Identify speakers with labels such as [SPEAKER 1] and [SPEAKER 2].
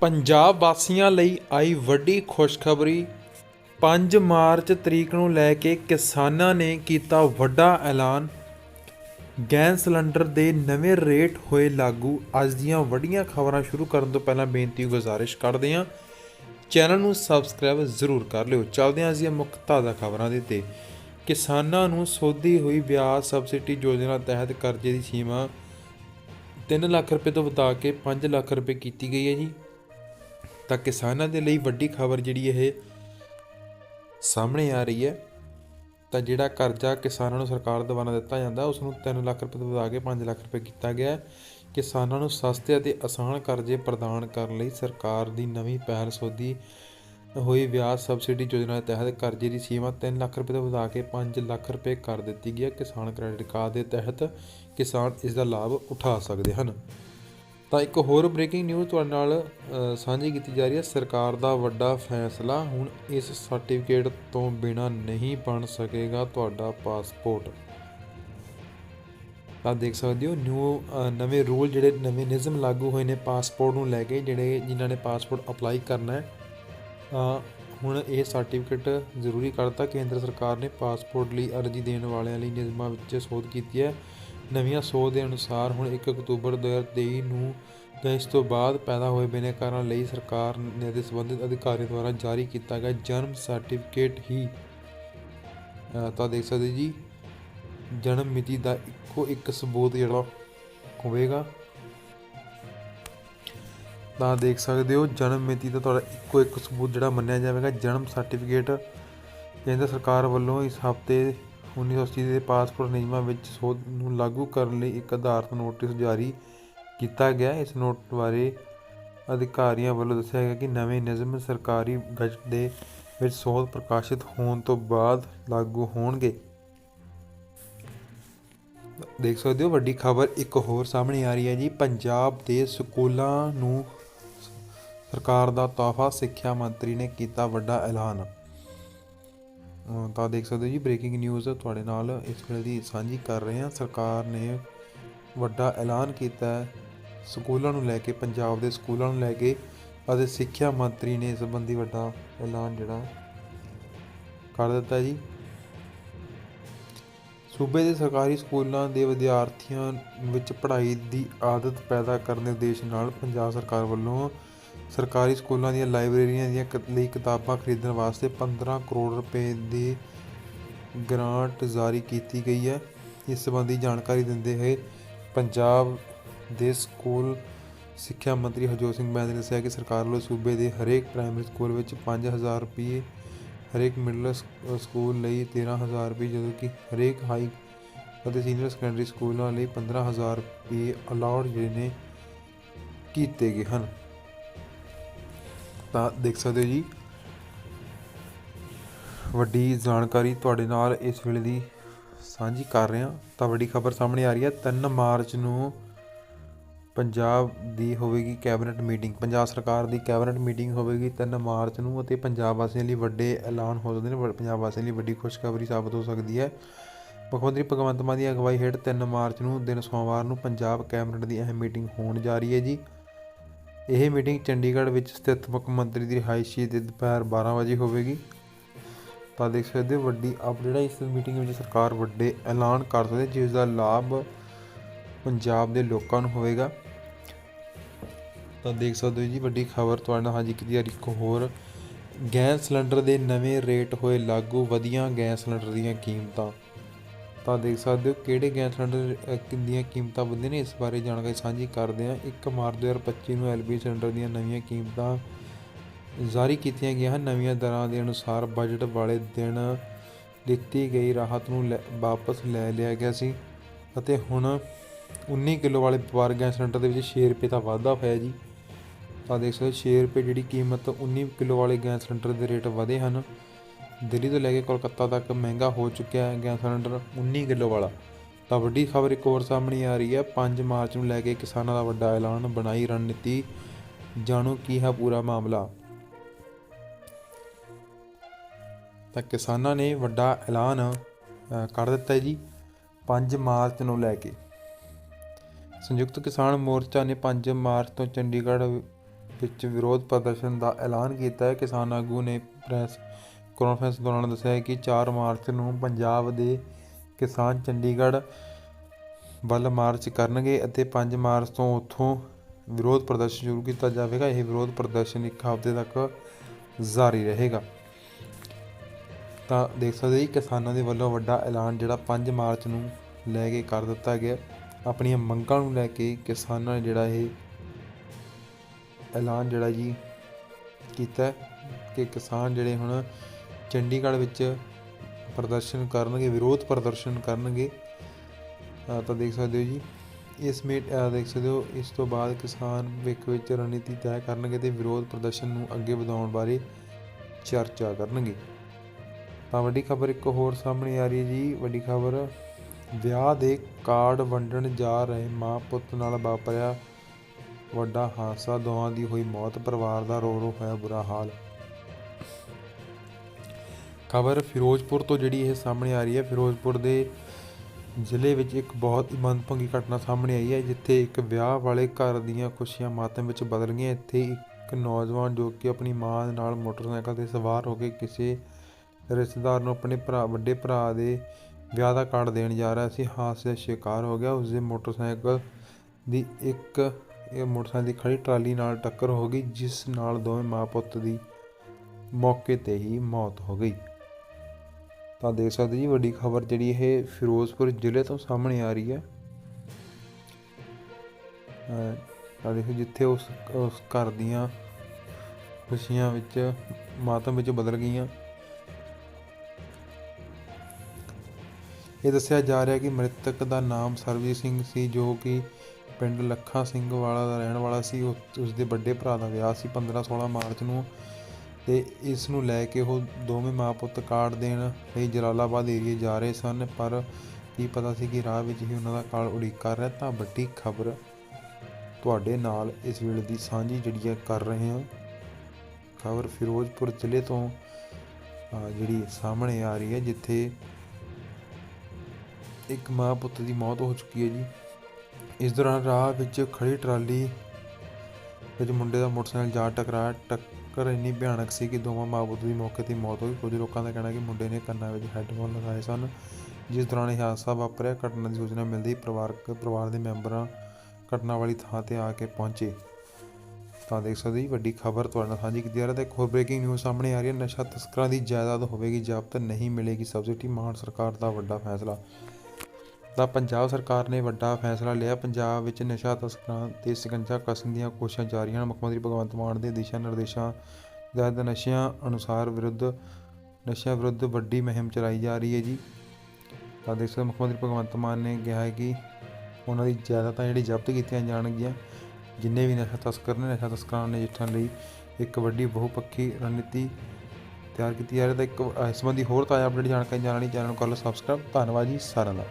[SPEAKER 1] ਪੰਜਾਬ ਵਾਸੀਆਂ ਲਈ ਆਈ ਵੱਡੀ ਖੁਸ਼ਖਬਰੀ। 5 ਮਾਰਚ ਤਰੀਕ ਨੂੰ ਲੈ ਕੇ ਕਿਸਾਨਾਂ ਨੇ ਕੀਤਾ ਵੱਡਾ ਐਲਾਨ। ਗੈਸ ਸਿਲੰਡਰ ਦੇ ਨਵੇਂ ਰੇਟ ਹੋਏ ਲਾਗੂ। ਅੱਜ ਦੀਆਂ ਵੱਡੀਆਂ ਖਬਰਾਂ ਸ਼ੁਰੂ ਕਰਨ ਤੋਂ ਪਹਿਲਾਂ ਬੇਨਤੀ ਗੁਜ਼ਾਰਿਸ਼ ਕਰਦੇ ਹਾਂ। ਚੈਨਲ ਨੂੰ ਸਬਸਕ੍ਰਾਈਬ ਜ਼ਰੂਰ ਕਰ ਲਿਓ। ਚੱਲਦੇ ਹਾਂ ਅਸੀਂ ਮੁੱਖ ਤਾਜ਼ਾ ਖਬਰਾਂ ਦੇ ਤੇ ਕਿਸਾਨਾਂ ਨੂੰ ਸੋਧੀ ਹੋਈ ਵਿਆਜ ਸਬਸਿਡੀ ਯੋਜਨਾ ਤਹਿਤ ਕਰਜ਼ੇ ਦੀ ਸੀਮਾ 3 ਲੱਖ ਰੁਪਏ ਤੋਂ ਵਧਾ ਕੇ 5 ਲੱਖ ਰੁਪਏ ਕੀਤੀ ਗਈ ਹੈ ਜੀ। ਤਾਂ ਕਿਸਾਨਾਂ ਦੇ ਲਈ ਵੱਡੀ ਖਬਰ ਜਿਹੜੀ ਇਹ ਸਾਹਮਣੇ ਆ ਰਹੀ ਹੈ, ਤਾਂ ਜਿਹੜਾ ਕਰਜ਼ਾ ਕਿਸਾਨਾਂ ਨੂੰ ਸਰਕਾਰ ਦੁਆਰਾ ਦਿੱਤਾ ਜਾਂਦਾ ਉਸ ਨੂੰ 3 ਲੱਖ ਰੁਪਏ ਤੋਂ ਵਧਾ ਕੇ 5 ਲੱਖ ਰੁਪਏ ਕੀਤਾ ਗਿਆ ਕਿਸਾਨਾਂ ਨੂੰ ਸਸਤੇ ਅਤੇ ਆਸਾਨ ਕਰਜ਼ੇ ਪ੍ਰਦਾਨ ਕਰਨ ਲਈ ਸਰਕਾਰ ਦੀ ਨਵੀਂ ਪਹਿਲ ਸੋਧੀ ਹੋਈ ਵਿਆਜ ਸਬਸਿਡੀ ਯੋਜਨਾ ਦੇ ਤਹਿਤ ਕਰਜ਼ੇ ਦੀ ਸੀਮਾ 3 ਲੱਖ ਰੁਪਏ ਤੋਂ ਵਧਾ ਕੇ 5 ਲੱਖ ਰੁਪਏ ਕਰ ਦਿੱਤੀ ਗਈ ਹੈ। ਕਿਸਾਨ ਕ੍ਰੈਡਿਟ ਕਾਰਡ ਦੇ ਤਹਿਤ ਕਿਸਾਨ ਇਸ ਦਾ ਲਾਭ ਉਠਾ ਸਕਦੇ ਹਨ। ਤਾਂ ਇੱਕ ਹੋਰ ਬ੍ਰੇਕਿੰਗ ਨਿਊਜ਼ ਤੁਹਾਡੇ ਨਾਲ ਸਾਂਝੀ ਕੀਤੀ ਜਾ ਰਹੀ ਹੈ। ਸਰਕਾਰ ਦਾ ਵੱਡਾ ਫੈਸਲਾ ਹੁਣ ਇਸ ਸਰਟੀਫਿਕੇਟ ਤੋਂ ਬਿਨਾ ਨਹੀਂ ਬਣ ਸਕੇਗਾ ਤੁਹਾਡਾ ਪਾਸਪੋਰਟ ਤਾਂ ਦੇਖ ਸਕਦੇ ਹੋ ਨਿਊ ਨਵੇਂ ਰੂਲ ਜਿਹੜੇ ਨਵੇਂ ਨਿਯਮ ਲਾਗੂ ਹੋਏ ਨੇ ਪਾਸਪੋਰਟ ਨੂੰ ਲੈ ਕੇ ਜਿਹੜੇ ਜਿਨ੍ਹਾਂ ਨੇ ਪਾਸਪੋਰਟ ਅਪਲਾਈ ਕਰਨਾ ਹੈ ਅ, ਹੁਣ ਇਹ ਸਰਟੀਫਿਕੇਟ ਜ਼ਰੂਰੀ ਕਰਤਾ। ਕੇਂਦਰ ਸਰਕਾਰ ਨੇ ਪਾਸਪੋਰਟ ਲਈ ਅਰਜ਼ੀ ਦੇਣ ਵਾਲਿਆਂ ਲਈ ਨਿਯਮਾਂ ਵਿੱਚ ਸੋਧ ਕੀਤੀ ਹੈ। ਨਵੀਆਂ ਸੋਧ ਦੇ ਅਨੁਸਾਰ ਹੁਣ 1 ਅਕਤੂਬਰ 2023 ਨੂੰ ਜਾਂ ਇਸ ਤੋਂ ਬਾਅਦ ਪੈਦਾ ਹੋਏ ਬਿਨੈਕਾਰਾਂ ਲਈ ਸਰਕਾਰ ਨੇ ਦੇ ਸੰਬੰਧਿਤ ਅਧਿਕਾਰੀਆਂ ਦੁਆਰਾ ਜਾਰੀ ਕੀਤਾ ਗਿਆ ਜਨਮ ਸਰਟੀਫਿਕੇਟ ਹੀ ਤਾਂ ਦੇਖ ਸਕਦੇ ਜੀ, ਜਨਮ ਮਿਤੀ ਦਾ ਇੱਕੋ ਇੱਕ ਸਬੂਤ ਜਿਹੜਾ ਹੋਵੇਗਾ। ਤਾਂ ਦੇਖ ਸਕਦੇ ਹੋ, ਜਨਮ ਮਿਤੀ ਦਾ ਤੁਹਾਡਾ ਇੱਕੋ ਇੱਕ ਸਬੂਤ ਜਿਹੜਾ ਮੰਨਿਆ ਜਾਵੇਗਾ, ਜਨਮ ਸਰਟੀਫਿਕੇਟ ਕੇਂਦਰ ਸਰਕਾਰ ਵੱਲੋਂ ਇਸ ਹਫ਼ਤੇ 1980 ਦੇ ਪਾਸਪੋਰਟ ਨਿਯਮਾਂ ਵਿੱਚ ਸੋਧ ਨੂੰ ਲਾਗੂ ਕਰਨ ਲਈ ਇੱਕ ਆਧਾਰਿਤ ਨੋਟਿਸ ਜਾਰੀ ਕੀਤਾ ਗਿਆ। ਇਸ ਨੋਟ ਬਾਰੇ ਅਧਿਕਾਰੀਆਂ ਵੱਲੋਂ ਦੱਸਿਆ ਗਿਆ ਕਿ ਨਵੇਂ ਨਿਯਮ ਸਰਕਾਰੀ ਗਜ਼ਟ ਦੇ ਵਿੱਚ ਸੋਧ ਪ੍ਰਕਾਸ਼ਿਤ ਹੋਣ ਤੋਂ ਬਾਅਦ ਲਾਗੂ ਹੋਣਗੇ। ਦੇਖ ਸਕਦੇ ਹੋ, ਵੱਡੀ ਖਬਰ ਇੱਕ ਹੋਰ ਸਾਹਮਣੇ ਆ ਰਹੀ ਹੈ ਜੀ। ਪੰਜਾਬ ਦੇ ਸਕੂਲਾਂ ਨੂੰ ਸਰਕਾਰ ਦਾ ਤੋਹਫਾ ਸਿੱਖਿਆ ਮੰਤਰੀ ਨੇ ਕੀਤਾ ਵੱਡਾ ਐਲਾਨ। ਤਾਂ ਦੇਖ ਸਕਦੇ ਹੋ ਜੀ ਬ੍ਰੇਕਿੰਗ ਨਿਊਜ਼ ਤੁਹਾਡੇ ਨਾਲ ਇਸ ਵੇਲੇ ਦੀ ਸਾਂਝੀ ਕਰ ਰਹੇ ਹਾਂ। ਸਰਕਾਰ ਨੇ ਵੱਡਾ ਐਲਾਨ ਕੀਤਾ ਹੈ। ਸਕੂਲਾਂ ਨੂੰ ਲੈ ਕੇ, ਪੰਜਾਬ ਦੇ ਸਕੂਲਾਂ ਨੂੰ ਲੈ ਕੇ ਅਤੇ ਸਿੱਖਿਆ ਮੰਤਰੀ ਨੇ ਇਸ ਸੰਬੰਧੀ ਵੱਡਾ ਐਲਾਨ ਜਿਹੜਾ ਕਰ ਦਿੱਤਾ ਜੀ। ਸੂਬੇ ਦੇ ਸਰਕਾਰੀ ਸਕੂਲਾਂ ਦੇ ਵਿਦਿਆਰਥੀਆਂ ਵਿੱਚ ਪੜ੍ਹਾਈ ਦੀ ਆਦਤ ਪੈਦਾ ਕਰਨ ਦੇ ਉਦੇਸ਼ ਨਾਲ ਪੰਜਾਬ ਸਰਕਾਰ ਵੱਲੋਂ ਸਰਕਾਰੀ ਸਕੂਲਾਂ ਦੀਆਂ ਲਾਇਬ੍ਰੇਰੀਆਂ ਦੀਆਂ ਕ- ਲਈ ਕਿਤਾਬਾਂ ਖਰੀਦਣ ਵਾਸਤੇ 15 ਕਰੋੜ ਰੁਪਏ ਦੀ ਗ੍ਰਾਂਟ ਜਾਰੀ ਕੀਤੀ ਗਈ ਹੈ। ਇਸ ਸੰਬੰਧੀ ਜਾਣਕਾਰੀ ਦਿੰਦੇ ਹੋਏ ਪੰਜਾਬ ਦੇ ਸਕੂਲ ਸਿੱਖਿਆ ਮੰਤਰੀ ਹਰਜੋਤ ਸਿੰਘ ਬੈਂਸ ਨੇ ਦੱਸਿਆ ਕਿ ਸਰਕਾਰ ਵੱਲੋਂ ਸੂਬੇ ਦੇ ਹਰੇਕ ਪ੍ਰਾਇਮਰੀ ਸਕੂਲ ਵਿੱਚ 5000 ਰੁਪਏ, ਹਰੇਕ ਮਿਡਲ ਸਕੂਲ ਲਈ 13000 ਰੁਪਏ ਜਦੋਂ ਕਿ ਹਰੇਕ ਹਾਈ ਅਤੇ ਸੀਨੀਅਰ ਸੈਕੰਡਰੀ ਸਕੂਲਾਂ ਲਈ 15000 ਰੁਪਏ ਅਲਾਉਡ ਜਿਹੜੇ ਨੇ ਕੀਤੇ ਗਏ ਹਨ। ਤਾਂ ਦੇਖ ਸਕਦੇ ਹੋ ਜੀ। ਵੱਡੀ ਜਾਣਕਾਰੀ ਤੁਹਾਡੇ ਨਾਲ ਇਸ ਵੇਲੇ ਦੀ ਸਾਂਝੀ ਕਰ ਰਹੇ। ਹਾਂ ਤਾਂ ਵੱਡੀ ਖਬਰ ਸਾਹਮਣੇ ਆ ਰਹੀ ਹੈ 3 ਮਾਰਚ ਨੂੰ ਪੰਜਾਬ ਦੀ ਹੋਵੇਗੀ ਕੈਬਨਿਟ ਮੀਟਿੰਗ। ਪੰਜਾਬ ਸਰਕਾਰ ਦੀ ਕੈਬਨਿਟ ਮੀਟਿੰਗ ਹੋਵੇਗੀ 3 ਮਾਰਚ ਨੂੰ ਅਤੇ ਪੰਜਾਬ ਵਾਸੀਆਂ ਲਈ ਵੱਡੇ ਐਲਾਨ ਹੋ ਸਕਦੇ ਨੇ। ਵ- ਪੰਜਾਬ ਵਾਸੀਆਂ ਲਈ ਵੱਡੀ ਖੁਸ਼ਖਬਰੀ ਸਾਬਤ ਹੋ ਸਕਦੀ ਹੈ। ਮੁੱਖ ਮੰਤਰੀ ਭਗਵੰਤ ਮਾਨ ਦੀ ਅਗਵਾਈ ਹੇਠ 3 ਮਾਰਚ ਨੂੰ, ਦਿਨ ਸੋਮਵਾਰ ਨੂੰ ਪੰਜਾਬ ਕੈਬਨਿਟ ਦੀ ਅਹਿਮ ਮੀਟਿੰਗ ਹੋਣ ਜਾ ਰਹੀ ਹੈ ਜੀ। ਇਹ ਮੀਟਿੰਗ ਚੰਡੀਗੜ੍ਹ ਵਿੱਚ ਸਥਿਤ ਮੁੱਖ ਮੰਤਰੀ ਦੀ ਰਿਹਾਇਸ਼ੀ ਦੇ ਦੁਪਹਿਰ 12 ਵਜੇ ਹੋਵੇਗੀ। ਤਾਂ ਦੇਖ ਸਕਦੇ ਹੋ, ਵੱਡੀ ਅਪਡੇਟ ਹੈ ਇਸ ਮੀਟਿੰਗ ਵਿੱਚ ਸਰਕਾਰ ਵੱਡੇ ਐਲਾਨ ਕਰ ਸਕਦੀ, ਜਿਸ ਦਾ ਲਾਭ ਪੰਜਾਬ ਦੇ ਲੋਕਾਂ ਨੂੰ ਹੋਵੇਗਾ। ਤਾਂ ਦੇਖ ਸਕਦੇ ਹੋ ਜੀ, ਵੱਡੀ ਖਬਰ ਤੁਹਾਡੇ ਨਾਲ ਹਾਜੀ ਕੀਤੀ ਜਾ ਰਹੀ, ਇੱਕ ਹੋਰ। ਗੈਸ ਸਿਲੰਡਰ ਦੇ ਨਵੇਂ ਰੇਟ ਹੋਏ ਲਾਗੂ, ਵਧੀਆਂ ਗੈਸ ਸਿਲੰਡਰ ਦੀਆਂ ਕੀਮਤਾਂ। ਤਾਂ ਦੇਖ ਸਕਦੇ ਹੋ ਕਿਹੜੇ ਗੈਸ ਸਿਲੰਡਰ ਦੀਆਂ ਕੀਮਤਾਂ ਵਧੇ ਨੇ ਇਸ ਬਾਰੇ ਜਾਣਕਾਰੀ ਸਾਂਝੀ ਕਰਦੇ ਹਾਂ। 1 ਮਾਰਚ 2025 ਨੂੰ ਐਲਪੀ ਸਿਲੰਡਰ ਦੀਆਂ ਨਵੀਆਂ ਕੀਮਤਾਂ ਜਾਰੀ ਕੀਤੀਆਂ ਗਈਆਂ ਹਨ। ਨਵੀਆਂ ਦਰਾਂ ਦੇ ਅਨੁਸਾਰ ਬਜਟ ਵਾਲੇ ਦਿਨ ਦਿੱਤੀ ਗਈ ਰਾਹਤ ਨੂੰ ਲੈ- ਵਾਪਸ ਲੈ ਲਿਆ ਗਿਆ ਸੀ ਅਤੇ ਹੁਣ 19 ਕਿਲੋ ਵਾਲੇ ਵਪਾਰ ਗੈਸ ਸਿਲੰਡਰ ਦੇ ਵਿੱਚ 6 ਰੁਪਏ ਦਾ ਵਾਧਾ ਹੋਇਆ ਜੀ। ਤਾਂ ਦੇਖ ਸਕਦੇ ਹੋ 6 ਰੁਪਏ ਜਿਹੜੀ ਕੀਮਤ 19 ਕਿਲੋ ਵਾਲੇ ਗੈਸ ਸਿਲੰਡਰ ਦੇ ਰੇਟ ਵਧੇ ਹਨ। ਦਿੱਲੀ ਤੋਂ ਲੈ ਕੇ ਕੋਲਕਾਤਾ ਤੱਕ ਮਹਿੰਗਾ ਹੋ ਚੁੱਕਿਆ ਹੈ ਗੈਸ ਸਿਲੰਡਰ 19 ਕਿਲੋ ਵਾਲਾ। ਤਾਂ ਵੱਡੀ ਖਬਰ ਇੱਕ ਹੋਰ ਸਾਹਮਣੇ ਆ ਰਹੀ ਹੈ। 5 ਮਾਰਚ ਨੂੰ ਲੈ ਕੇ ਕਿਸਾਨਾਂ ਦਾ ਵੱਡਾ ਐਲਾਨ, ਬਣਾਈ ਰਣਨੀਤੀ, ਜਾਣੋ ਕੀ ਹੈ ਪੂਰਾ ਮਾਮਲਾ। ਤਾਂ ਕਿਸਾਨਾਂ ਨੇ ਵੱਡਾ ਐਲਾਨ ਕਰ ਦਿੱਤਾ ਜੀ 5 ਮਾਰਚ ਨੂੰ ਲੈ ਕੇ। ਸੰਯੁਕਤ ਕਿਸਾਨ ਮੋਰਚਾ ਨੇ 5 ਮਾਰਚ ਤੋਂ ਚੰਡੀਗੜ੍ਹ ਵਿੱਚ ਵਿਰੋਧ ਪ੍ਰਦਰਸ਼ਨ ਦਾ ਐਲਾਨ ਕੀਤਾ ਹੈ। ਕਿਸਾਨ ਆਗੂ ਨੇ ਪ੍ਰੈਸ ਕਾਨਫਰੰਸ ਦੌਰਾਨ ਦੱਸਿਆ ਕਿ 4 ਮਾਰਚ ਨੂੰ ਪੰਜਾਬ ਦੇ ਕਿਸਾਨ ਚੰਡੀਗੜ੍ਹ ਵੱਲ ਮਾਰਚ ਕਰਨਗੇ ਅਤੇ 5 ਮਾਰਚ ਤੋਂ ਉੱਥੋਂ ਵਿਰੋਧ ਪ੍ਰਦਰਸ਼ਨ ਸ਼ੁਰੂ ਕੀਤਾ ਜਾਵੇਗਾ। ਇਹ ਵਿਰੋਧ ਪ੍ਰਦਰਸ਼ਨ ਇੱਕ ਹਫ਼ਤੇ ਤੱਕ ਜਾਰੀ ਰਹੇਗਾ। ਤਾਂ ਦੇਖ ਸਕਦੇ ਜੀ, ਕਿਸਾਨਾਂ ਦੇ ਵੱਲੋਂ ਵੱਡਾ ਐਲਾਨ ਜਿਹੜਾ 5 ਮਾਰਚ ਨੂੰ ਲੈ ਕੇ ਕਰ ਦਿੱਤਾ ਗਿਆ। ਆਪਣੀਆਂ ਮੰਗਾਂ ਨੂੰ ਲੈ ਕੇ ਕਿਸਾਨਾਂ ਨੇ ਜਿਹੜਾ ਇਹ ਐਲਾਨ ਜਿਹੜਾ ਜੀ ਕੀਤਾ ਕਿ ਕਿਸਾਨ ਜਿਹੜੇ ਹੁਣ ਚੰਡੀਗੜ੍ਹ ਵਿੱਚ ਪ੍ਰਦਰਸ਼ਨ ਕਰਨਗੇ, ਵਿਰੋਧ ਪ੍ਰਦਰਸ਼ਨ ਕਰਨਗੇ ਤਾਂ ਦੇਖ ਸਕਦੇ ਹੋ ਜੀ। ਇਸ ਮੀਟ ਦੇਖ ਸਕਦੇ ਹੋ, ਇਸ ਤੋਂ ਬਾਅਦ ਕਿਸਾਨ ਭਵਿੱਖ ਵਿੱਚ ਰਣਨੀਤੀ ਤੈਅ ਕਰਨਗੇ ਤੇ ਵਿਰੋਧ ਪ੍ਰਦਰਸ਼ਨ ਨੂੰ ਅੱਗੇ ਵਧਾਉਣ ਬਾਰੇ ਚਰਚਾ ਕਰਨਗੇ। ਤਾਂ ਵੱਡੀ ਖਬਰ ਇੱਕ ਹੋਰ ਸਾਹਮਣੇ ਆ ਰਹੀ ਹੈ ਜੀ। ਵੱਡੀ ਖਬਰ, ਵਿਆਹ ਦੇ ਕਾਰਡ ਵੰਡਣ ਜਾ ਰਹੇ ਮਾਂ ਪੁੱਤ ਨਾਲ ਵਾਪਰਿਆ ਵੱਡਾ ਹਾਦਸਾ, ਦੋਵਾਂ ਦੀ ਹੋਈ ਮੌਤ, ਪਰਿਵਾਰ ਦਾ ਰੋ ਰੋ ਹੋਇਆ ਬੁਰਾ ਹਾਲ। ਖਬਰ ਫਿਰੋਜ਼ਪੁਰ ਤੋਂ ਜਿਹੜੀ ਇਹ ਸਾਹਮਣੇ ਆ ਰਹੀ ਹੈ, ਫਿਰੋਜ਼ਪੁਰ ਦੇ ਜ਼ਿਲ੍ਹੇ ਵਿੱਚ ਇੱਕ ਬਹੁਤ ਹੀ ਮੰਦਭਾਗੀ ਘਟਨਾ ਸਾਹਮਣੇ ਆਈ ਹੈ, ਜਿੱਥੇ ਇੱਕ ਵਿਆਹ ਵਾਲੇ ਘਰ ਦੀਆਂ ਖੁਸ਼ੀਆਂ ਮਾਤਮ ਵਿੱਚ ਬਦਲ ਗਈਆਂ। ਇੱਥੇ ਇੱਕ ਨੌਜਵਾਨ ਜੋ ਕਿ ਆਪਣੀ ਮਾਂ ਦੇ ਨਾਲ ਮੋਟਰਸਾਈਕਲ ਤੇ ਸਵਾਰ ਹੋ ਕੇ ਕਿਸੇ ਰਿਸ਼ਤੇਦਾਰ ਨੂੰ ਆਪਣੇ ਭਰਾ, ਵੱਡੇ ਭਰਾ ਦੇ ਵਿਆਹ ਦਾ ਕਾਰਡ ਦੇਣ ਜਾ ਰਿਹਾ ਸੀ। ਹਾਦਸੇ ਦਾ ਸ਼ਿਕਾਰ ਹੋ ਗਿਆ। ਉਸ ਦੇ ਮੋਟਰਸਾਈਕਲ ਦੀ ਇੱਕ, ਇਹ ਮੋਟਰਸਾਈਕਲ ਦੀ ਖੜੀ ਟਰਾਲੀ ਨਾਲ ਟੱਕਰ ਹੋ ਗਈ, ਜਿਸ ਨਾਲ ਦੋਵੇਂ ਮਾਂ ਪੁੱਤ ਦੀ ਮੌਕੇ ਤੇ ਹੀ ਮੌਤ ਹੋ ਗਈ। ਤਾਂ ਦੇਖ ਸਕਦੇ ਜੀ, ਵੱਡੀ ਖਬਰ ਜਿਹੜੀ ਇਹ ਫਿਰੋਜ਼ਪੁਰ ਜ਼ਿਲ੍ਹੇ ਤੋਂ ਸਾਹਮਣੇ ਆ ਰਹੀ ਹੈ। ਅਹ ਦੇਖੋ ਜਿੱਥੇ ਉਸ ਉਸ ਘਰ ਦੀਆਂ ਖੁਸ਼ੀਆਂ ਵਿੱਚ ਮਾਤਮ ਵਿੱਚ ਬਦਲ ਗਈਆਂ। ਇਹ ਦੱਸਿਆ ਜਾ ਰਿਹਾ ਕਿ ਮ੍ਰਿਤਕ ਦਾ ਨਾਮ ਸਰਬਜੀਤ ਸਿੰਘ ਸੀ, ਜੋ ਕਿ ਪਿੰਡ ਲੱਖਾ ਸਿੰਘ ਵਾਲਾ ਦਾ ਰਹਿਣ ਵਾਲਾ ਸੀ। ਉਸ ਉਸ ਦੇ ਵੱਡੇ ਭਰਾ ਦਾ ਵਿਆਹ ਸੀ। 15 16 ਮਾਰਚ ਨੂੰ ਤੇ ਇਸ ਨੂੰ ਲੈ ਕੇ ਉਹ ਦੋਵੇਂ ਮਾਂ ਪੁੱਤ ਕਾਰਡ ਦੇਣ ਲਈ ਜਲਾਲਾਬਾਦ ਏਰੀਏ ਜਾ ਰਹੇ ਸਨ, ਪਰ ਕੀ ਪਤਾ ਸੀ ਕਿ ਰਾਹ ਵਿੱਚ ਹੀ ਉਹਨਾਂ ਦਾ ਕਾਲ ਉਡੀਕ ਕਰ ਰਿਹਾ, ਤਾਂ ਵੱਡੀ ਖਬਰ ਤੁਹਾਡੇ ਨਾਲ ਇਸ ਵੇਲੇ ਦੀ ਸਾਂਝੀ ਜਿਹੜੀ ਹੈ ਕਰ ਰਹੇ ਹਾਂ। ਖਬਰ ਫਿਰੋਜ਼ਪੁਰ ਜ਼ਿਲ੍ਹੇ ਤੋਂ ਜਿਹੜੀ ਸਾਹਮਣੇ ਆ ਰਹੀ ਹੈ, ਜਿੱਥੇ ਇੱਕ ਮਾਂ ਪੁੱਤ ਦੀ ਮੌਤ ਹੋ ਚੁੱਕੀ ਹੈ ਜੀ। ਇਸ ਦੌਰਾਨ ਰਾਹ ਵਿੱਚ ਖੜੀ ਟਰਾਲੀ ਵਿੱਚ ਮੁੰਡੇ ਦਾ ਮੋਟਰਸਾਈਕਲ ਜਾ ਟਕਰਾਇਆ ਘਰ ਇੰਨੀ ਭਿਆਨਕ ਸੀ ਕਿ ਦੋਵਾਂ ਮਾਂ ਪੁੱਤ ਦੀ ਮੌਕੇ ਤੇ ਮੌਤ ਹੋ ਗਈ। ਕੁਝ ਲੋਕਾਂ ਦਾ ਕਹਿਣਾ ਕਿ ਮੁੰਡੇ ਨੇ ਕੰਨਾਂ ਵਿੱਚ ਹੈੱਡਫੋਨ ਲਗਾਏ ਸਨ, ਜਿਸ ਦੌਰਾਨ ਇਹ ਹਾਦਸਾ ਵਾਪਰਿਆ। ਘਟਨਾ ਦੀ ਸੂਚਨਾ ਮਿਲਦੇ ਹੀ ਪਰਿਵਾਰਕ, ਪਰਿਵਾਰ ਦੇ ਮੈਂਬਰਾਂ ਘਟਨਾ ਵਾਲੀ ਥਾਂ ਤੇ ਆ ਕੇ ਪਹੁੰਚੇ। ਤਾਂ ਦੇਖ ਸਕਦੇ ਜੀ, ਵੱਡੀ ਖਬਰ ਤੁਹਾਡੇ ਨਾਲ ਸਾਂਝੀ ਕੀਤੀ ਜਾ ਰਹੀ ਹੈ। ਇੱਕ ਹੋਰ ਬ੍ਰੇਕਿੰਗ ਨਿਊਜ਼ ਸਾਹਮਣੇ ਆ ਰਹੀ ਹੈ। ਨਸ਼ਾ ਤਸਕਰਾਂ ਦੀ ਜਾਇਦਾਦ ਹੋਵੇਗੀ, ਜ਼ਬਤ ਨਹੀਂ ਮਿਲੇਗੀ, ਸਬਸਿਡੀ ਮਾਨ ਸਰਕਾਰ ਦਾ ਵੱਡਾ ਫੈਸਲਾ। ਤਾਂ ਪੰਜਾਬ ਸਰਕਾਰ ਨੇ ਵੱਡਾ ਫੈਸਲਾ ਲਿਆ। ਪੰਜਾਬ ਵਿੱਚ ਨਸ਼ਾ ਤਸਕਰਾਂ ਤੇ ਸਿਕੰਜਾ ਕਸਣ ਦੀਆਂ ਕੋਸ਼ਿਸ਼ਾਂ ਜਾਰੀ ਹਨ। ਮੁੱਖ ਮੰਤਰੀ ਭਗਵੰਤ ਮਾਨ ਦੇ ਦਿਸ਼ਾ ਨਿਰਦੇਸ਼ਾਂ ਤਹਿਤ ਨਸ਼ਿਆਂ ਅਨੁਸਾਰ ਵਿਰੁੱਧ, ਨਸ਼ਿਆਂ ਵਿਰੁੱਧ ਵੱਡੀ ਮੁਹਿੰਮ ਚਲਾਈ ਜਾ ਰਹੀ ਹੈ ਜੀ। ਤਾਂ ਦੇਖ ਸਕਦੇ ਹੋ, ਮੁੱਖ ਮੰਤਰੀ ਭਗਵੰਤ ਮਾਨ ਨੇ ਕਿਹਾ ਹੈ ਕਿ ਉਹਨਾਂ ਦੀ ਜਾਇਦਾਦਾਂ ਜਿਹੜੀ ਜ਼ਬਤ ਕੀਤੀਆਂ ਜਾਣਗੀਆਂ, ਜਿੰਨੇ ਵੀ ਨਸ਼ਾ ਤਸਕਰ ਨੇ, ਨਸ਼ਾ ਤਸਕਰਾਂ ਨੇ ਨਜਿੱਠਣ ਲਈ ਇੱਕ ਵੱਡੀ ਬਹੁਪੱਖੀ ਰਣਨੀਤੀ ਤਿਆਰ ਕੀਤੀ ਜਾ ਰਹੀ ਹੈ। ਤਾਂ ਇੱਕ ਇਸ ਸੰਬੰਧੀ ਹੋਰ ਤਾਜ਼ਾ ਅਪਡੇਟ ਜਾਣਕਾਰੀ ਜਾਣਨ ਲਈ ਚੈਨਲ ਨੂੰ ਕਰ ਲਓ ਸਬਸਕ੍ਰਾਈਬ ਧੰਨਵਾਦ ਜੀ ਸਾਰਿਆਂ ਦਾ।